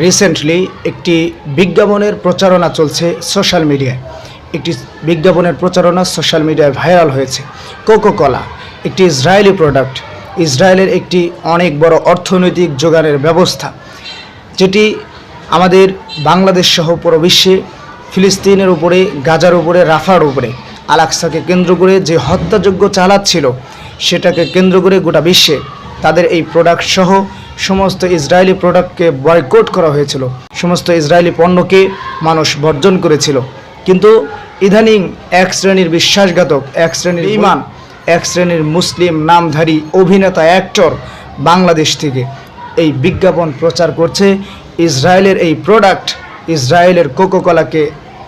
Recently একটি বিজ্ঞাপনের প্রচারণা চলছে সোশ্যাল মিডিয়ায় একটি বিজ্ঞাপনের প্রচারণা সোশ্যাল মিডিয়ায় ভাইরাল হয়েছে। কোকো কলা একটি ইসরায়েলি প্রোডাক্ট ইসরায়েলের একটি অনেক বড় অর্থনৈতিক যোগানের ব্যবস্থা, যেটি আমাদের বাংলাদেশ সহ পুরো বিশ্বে, ফিলিস্তিনের উপরে, গাজার উপরে, রাফার উপরে আলাক্সাকে কেন্দ্র করে যে হত্যাযজ্ঞ চালাচ্ছিল, সেটাকে কেন্দ্র করে গোটা বিশ্বে তাদের এই প্রোডাক্ট সহ সমস্ত ইসরায়েলি প্রোডাক্টকে বয়কট করা হয়েছিল। সমস্ত ইসরায়েলি পণ্যকে মানুষ বর্জন করেছিল। কিন্তু ইদানিং এক শ্রেণির বিশ্বাসঘাতক, এক শ্রেণির ইমান এক শ্রেণির মুসলিম নামধারী অভিনেতা অ্যাক্টর বাংলাদেশ থেকে এই বিজ্ঞাপন প্রচার করছে। ইসরায়েলের এই প্রোডাক্ট ইসরায়েলের কোকোকলাকে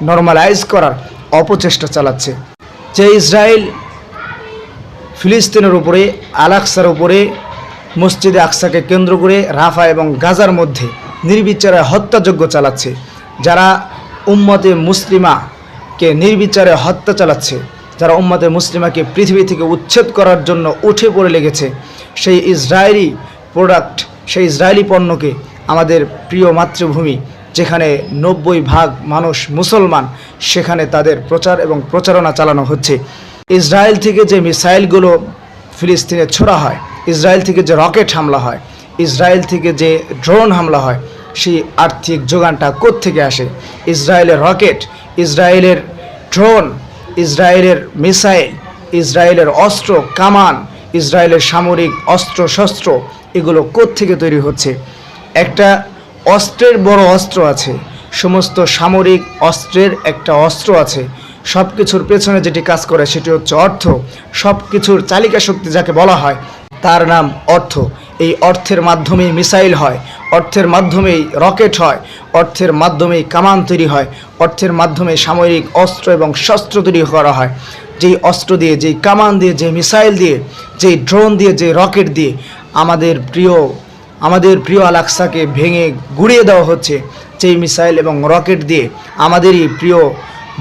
নর্মালাইজ করার অপচেষ্টা চালাচ্ছে। যে ইসরায়েল ফিলিস্তিনের উপরে আলাক্সার উপরে মসজিদে আকসাকে কেন্দ্র করে রাফা এবং গাজার মধ্যে নির্বিচারে হত্যাযজ্ঞ চালাচ্ছে। যারা উম্মতে মুসলিমাকে নির্বিচারে হত্যা চালাচ্ছে, যারা উম্মতে মুসলিমাকে পৃথিবী থেকে উচ্ছেদ করার জন্য উঠে পড়ে লেগেছে, সেই ইসরায়েলি প্রোডাক্ট সেই ইসরায়েলি পণ্যকে আমাদের প্রিয় মাতৃভূমি, যেখানে নব্বই ভাগ মানুষ মুসলমান, সেখানে তাদের প্রচার এবং প্রচারণা চালানো হচ্ছে। ইসরায়েল থেকে যে মিসাইলগুলো ফিলিস্তিনে ছোড়া হয় ইসরায়েল থেকে যে রকেট হামলা হয়, ইসরায়েল থেকে যে ড্রোন হামলা হয়, সেই আর্থিক যোগানটা থেকে আসে? ইসরায়েলের রকেট, ইসরায়েলের ড্রোন, ইসরায়েলের মিসাইল, ইসরায়েলের অস্ত্র, কামান, ইসরায়েলের সামরিক অস্ত্র শস্ত্র এগুলো থেকে তৈরি হচ্ছে? একটা অস্ত্রের বড় অস্ত্র আছে, সমস্ত সামরিক অস্ত্রের একটা অস্ত্র আছে। সব কিছুর পেছনে যেটি কাজ করে সেটি হচ্ছে অর্থ। সব কিছুর চালিকা শক্তি যাকে বলা হয় তার নাম অর্থ। এই অর্থের মাধ্যমেই মিসাইল হয়, অর্থের মাধ্যমেই রকেট হয়, অর্থের মাধ্যমেই কামান তৈরি হয়, অর্থের মাধ্যমে সামরিক অস্ত্র এবং শস্ত্র তৈরি করা হয়। যেই অস্ত্র দিয়ে, যেই কামান দিয়ে যে মিসাইল দিয়ে, যেই ড্রোন দিয়ে যে রকেট দিয়ে আমাদের প্রিয় আমাদের প্রিয় আলাক্সাকে ভেঙে গুড়িয়ে দেওয়া হচ্ছে, যেই মিসাইল এবং রকেট দিয়ে আমাদেরই প্রিয়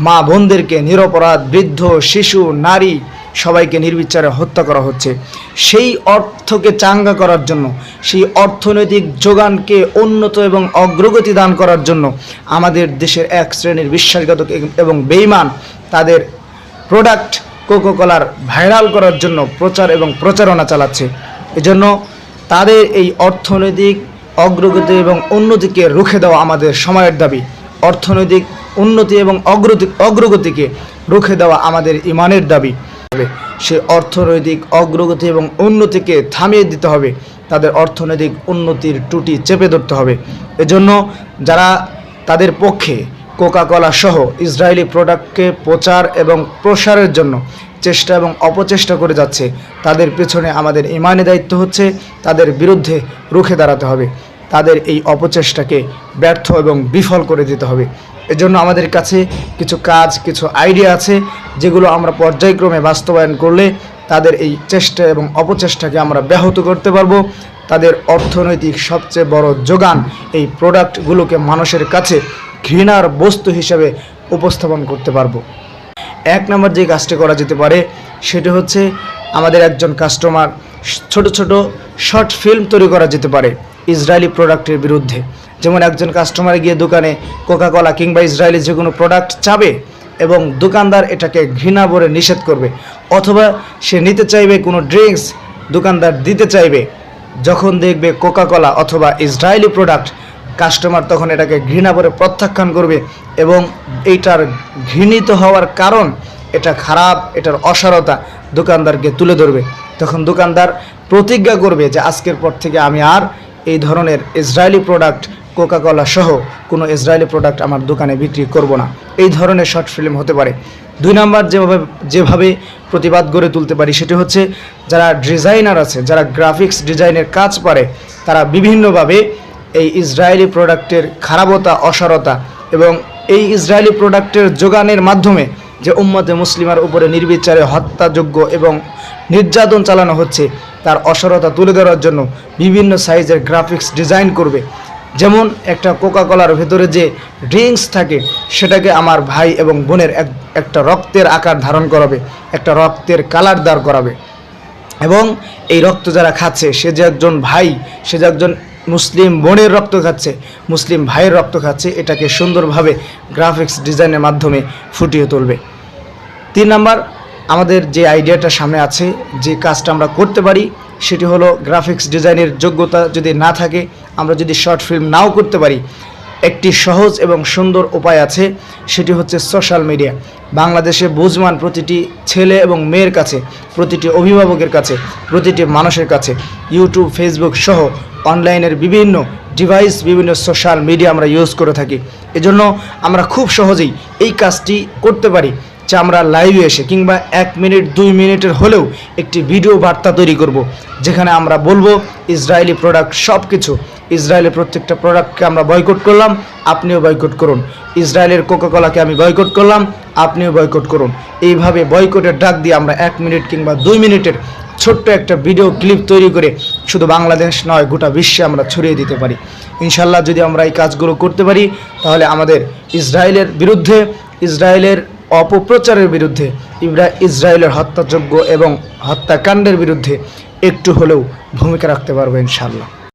মা বোনদেরকে নিরপরাধ বৃদ্ধ, শিশু, নারী সবাইকে নির্বিচারে হত্যা করা হচ্ছে। সেই অর্থকে চাঙ্গা করার জন্য, সেই অর্থনৈতিক যোগানকে উন্নত এবং অগ্রগতি দান করার জন্য আমাদের দেশের এক শ্রেণির বিশ্বাসঘাতক এবং বেইমান তাদের প্রোডাক্ট কোকোকলার ভাইরাল করার জন্য প্রচার এবং প্রচারণা চালাচ্ছে। এজন্য তাদের এই অর্থনৈতিক অগ্রগতি এবং উন্নতিকে রুখে দেওয়া আমাদের সময়ের দাবি। অর্থনৈতিক উন্নতি এবং অগ্রতি অগ্রগতিকে রুখে দেওয়া আমাদের ইমানের দাবি। সে অর্থনৈতিক অগ্রগতি এবং উন্নতিকে থামিয়ে দিতে হবে। তাদের অর্থনৈতিক উন্নতির টুটি চেপে ধরতে হবে। এজন্য যারা তাদের পক্ষে কোকাকোলা সহ ইসরায়েলি প্রোডাক্টকে প্রচার এবং প্রসারের জন্য চেষ্টা এবং অপচেষ্টা করে যাচ্ছে, তাদের পেছনে আমাদের ইমানি দায়িত্ব হচ্ছে, তাদের বিরুদ্ধে রুখে দাঁড়াতে হবে। তাদের এই অপচেষ্টাকে ব্যর্থ এবং বিফল করে দিতে হবে। এজন্য আমাদের কাছে কিছু কাজ, কিছু আইডিয়া আছে, যেগুলো আমরা পর্যায়ক্রমে বাস্তবায়ন করলে তাদের এই চেষ্টা এবং অপচেষ্টাকে আমরা ব্যাহত করতে পারব। তাদের অর্থনৈতিক সবচেয়ে বড় যোগান এই প্রোডাক্টগুলোকে মানুষের কাছে ঘৃণার বস্তু হিসাবে উপস্থাপন করতে পারব। এক নম্বর যে কাজটি করা যেতে পারে, সেটি হচ্ছে আমাদের একজন কাস্টমার ছোট ছোট শর্ট ফিল্ম তৈরি করা যেতে পারে। ইসরায়েলি প্রোডাক্টের বিরুদ্ধে। যেমন একজন কাস্টমার গিয়ে দোকানে কোকাকোলা কিংবা ইসরায়েলি যে কোনো প্রোডাক্ট চাবে এবং দোকানদার এটাকে ঘৃণা ভরে নিষেধ করবে, অথবা সে নিতে চাইবে কোনো ড্রিঙ্কস, দোকানদার দিতে চাইবে, যখন দেখবে কোকাকোলা অথবা ইসরায়েলি প্রোডাক্ট, কাস্টমার তখন এটাকে ঘৃণা করে প্রত্যাখ্যান করবে এবং এইটার ঘৃণিত হওয়ার কারণ, এটা খারাপ, এটার অসারতা দোকানদারকে তুলে ধরবে। তখন দোকানদার প্রতিজ্ঞা করবে যে আজকের পর থেকে আমি আর এই ধরনের ইসরায়েলি প্রোডাক্ট কোকাকোলা সহ কোনো ইসরায়েলি প্রোডাক্ট আমার দোকানে বিক্রি করব না। এই ধরনের শর্ট ফিল্ম হতে পারে। দুই নাম্বার যেভাবে যেভাবে প্রতিবাদ গড়ে তুলতে পারি সেটি হচ্ছে, যারা ডিজাইনার আছে, যারা গ্রাফিক্স ডিজাইনের কাজ পারে, তারা বিভিন্নভাবে এই ইসরায়েলি প্রোডাক্টের খারাপতা, অসারতা এবং এই ইসরায়েলি প্রোডাক্টের যোগানের মাধ্যমে যে উম্মতে মুসলিমার উপরে নির্বিচারে হত্যাযোগ্য এবং নির্যাতন চালানো হচ্ছে। তার অসরতা তুলে ধরার জন্য বিভিন্ন সাইজের গ্রাফিক্স ডিজাইন করবে। যেমন একটা কোকাকোলার ভেতরে যে ড্রিঙ্কস থাকে, সেটাকে আমার ভাই এবং বোনের এক, একটা রক্তের আকার ধারণ করাবে, একটা রক্তের কালার দাঁড় করাবে। এবং এই রক্ত যারা খাচ্ছে, সে যে একজন ভাই, সে যে একজন মুসলিম বোনের রক্ত খাচ্ছে, মুসলিম ভাইয়ের রক্ত খাচ্ছে, এটাকে সুন্দরভাবে গ্রাফিক্স ডিজাইনের মাধ্যমে ফুটিয়ে তুলবে। তিন নাম্বার আমাদের যে আইডিয়াটা সামনে আছে, যে কাজটা আমরা করতে পারি, সেটি হলো গ্রাফিক্স ডিজাইনের যোগ্যতা যদি না থাকে, আমরা যদি শর্ট ফিল্ম নাও করতে পারি, একটি সহজ এবং সুন্দর উপায় আছে, সেটি হচ্ছে সোশ্যাল মিডিয়া। বাংলাদেশে বুঝমান প্রতিটি ছেলে এবং মেয়ের কাছে, প্রতিটি অভিভাবকের কাছে, প্রতিটি মানুষের কাছে, ইউটিউব, ফেসবুক সহ অনলাইনের বিভিন্ন ডিভাইস, বিভিন্ন সোশ্যাল মিডিয়া আমরা ইউজ করে থাকি। এজন্য আমরা খুব সহজেই এই কাজটি করতে পারি। আমরা লাইভে এসে কিংবা এক মিনিট, দুই মিনিটের হলেও একটি ভিডিও বার্তা তৈরি করব, যেখানে আমরা বলব, ইসরায়েলি প্রোডাক্ট সব কিছু ইসরায়েলের প্রত্যেকটা প্রোডাক্টকে আমরা বয়কট করলাম, আপনিও বয়কট করুন। ইসরায়েলের কোকাকোলাকে আমি বয়কট করলাম, আপনিও বয়কট করুন। এইভাবে বয়কটের ডাক দিয়ে আমরা এক মিনিট কিংবা দুই মিনিটের ছোট্ট একটা ভিডিও ক্লিপ তৈরি করে শুধু বাংলাদেশ নয়, গোটা বিশ্বে আমরা ছড়িয়ে দিতে পারি। ইনশাল্লাহ যদি আমরা এই কাজগুলো করতে পারি, তাহলে আমাদের ইসরায়েলের বিরুদ্ধে, ইসরায়েলের অপপ্রচারের বিরুদ্ধে ইব্রা ইসরায়েলের হত্যাযোগ্য এবং হত্যাকাণ্ডের বিরুদ্ধে একটু হলেও ভূমিকা রাখতে পারবে ইনশাল্লাহ